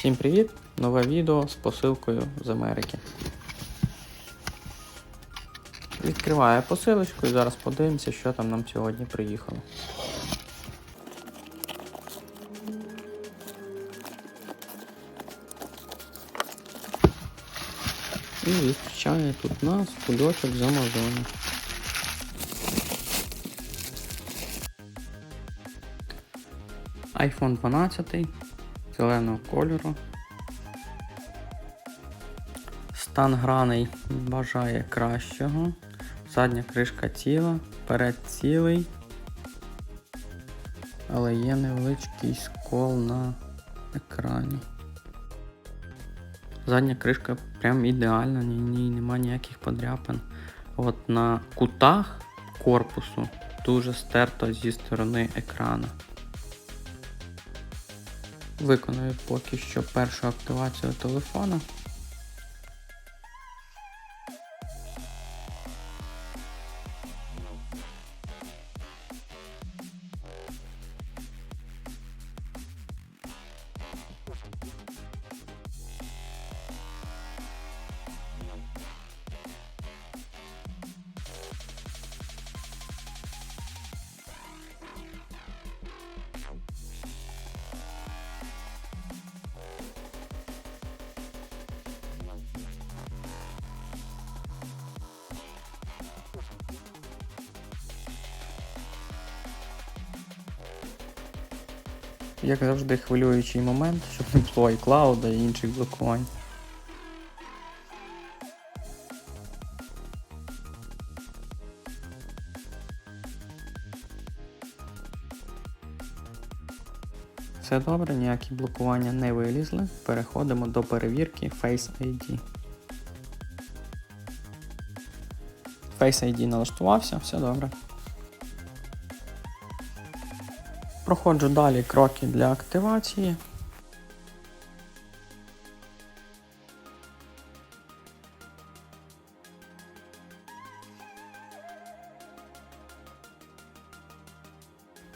Всім привіт! Нове відео з посилкою з Америки. Відкриваю посилочку і зараз подивимося, що там нам сьогодні приїхало. І зустрічає тут нас кульочок з Амазону. iPhone 12 зеленого кольору. Стан граней бажає кращого. Задня кришка ціла, перед цілий. Але є невеличкий скол на екрані. Задня кришка прям ідеальна, ні, ні, нема ніяких подряпин. От на кутах корпусу дуже стерто зі сторони екрана. Виконую поки що першу активацію телефона. Як завжди, хвилюючий момент, щоб не було iCloud і інших блокувань. Все добре, ніякі блокування не вилізли. Переходимо до перевірки Face ID. Face ID налаштувався, все добре. Проходжу далі кроки для активації.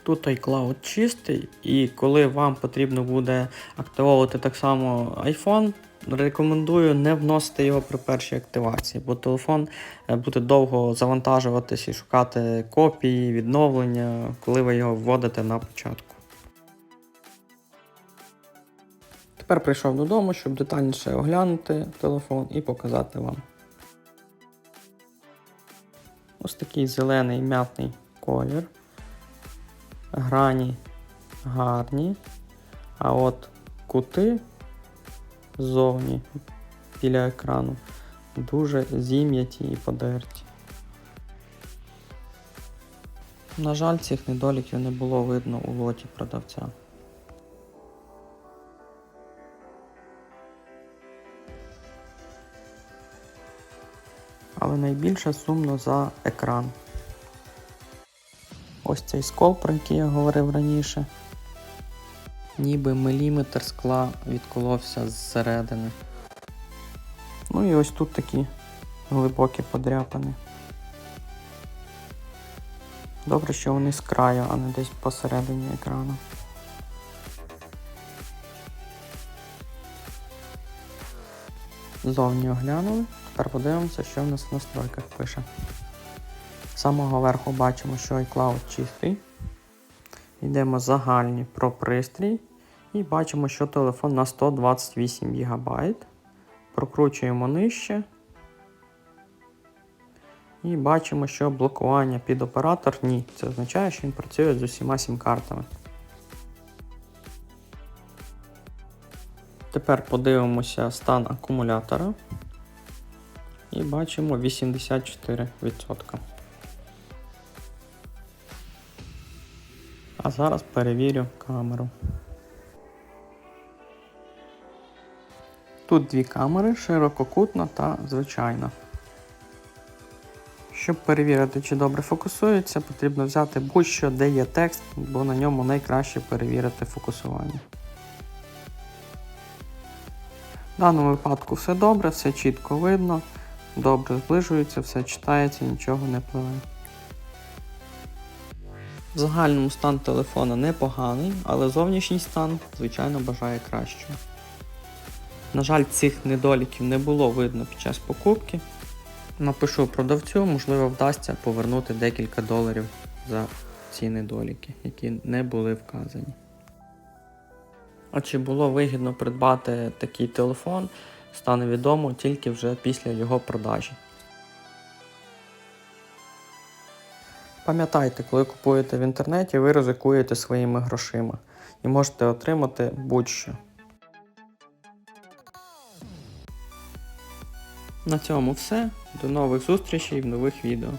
Тут iCloud чистий, і коли вам потрібно буде активовувати так само iPhone, рекомендую не вносити його при першій активації, бо телефон е, буде довго завантажуватись і шукати копії, відновлення, коли ви його вводите на початку. Тепер прийшов додому, щоб детальніше оглянути телефон і показати вам. Ось такий зелений м'ятний колір. Грані гарні, а от кути ззовні біля екрану дуже зім'яті і подерті. На жаль, цих недоліків не було видно у лоті продавця. Але найбільше сумно за екран. Ось цей скол, про який я говорив раніше. Ніби міліметр скла відколовся зсередини. Ну і ось тут такі глибокі подряпини. Добре, що вони з краю, а не десь посередині екрану. Зовні оглянули. Тепер подивимося, що в нас в настройках пише. Самого верху бачимо, що iCloud чистий. Йдемо загальні про пристрій. І бачимо, що телефон на 128 ГБ. Прокручуємо нижче. І бачимо, що блокування під оператор ні. Це означає, що він працює з усіма сім-картами. Тепер подивимося стан акумулятора. І бачимо 84%. А зараз перевірю камеру. Тут дві камери, ширококутна та звичайна. Щоб перевірити, чи добре фокусується, потрібно взяти будь-що, де є текст, бо на ньому найкраще перевірити фокусування. В даному випадку все добре, все чітко видно, добре зближується, все читається, нічого не пливе. В загальному стан телефона непоганий, але зовнішній стан, звичайно, бажає кращого. На жаль, цих недоліків не було видно під час покупки. Напишу продавцю, можливо, вдасться повернути декілька доларів за ці недоліки, які не були вказані. А чи було вигідно придбати такий телефон, стане відомо тільки вже після його продажі. Пам'ятайте, коли купуєте в інтернеті, ви ризикуєте своїми грошима і можете отримати будь-що. На цьому все. До нових зустрічей в нових відео.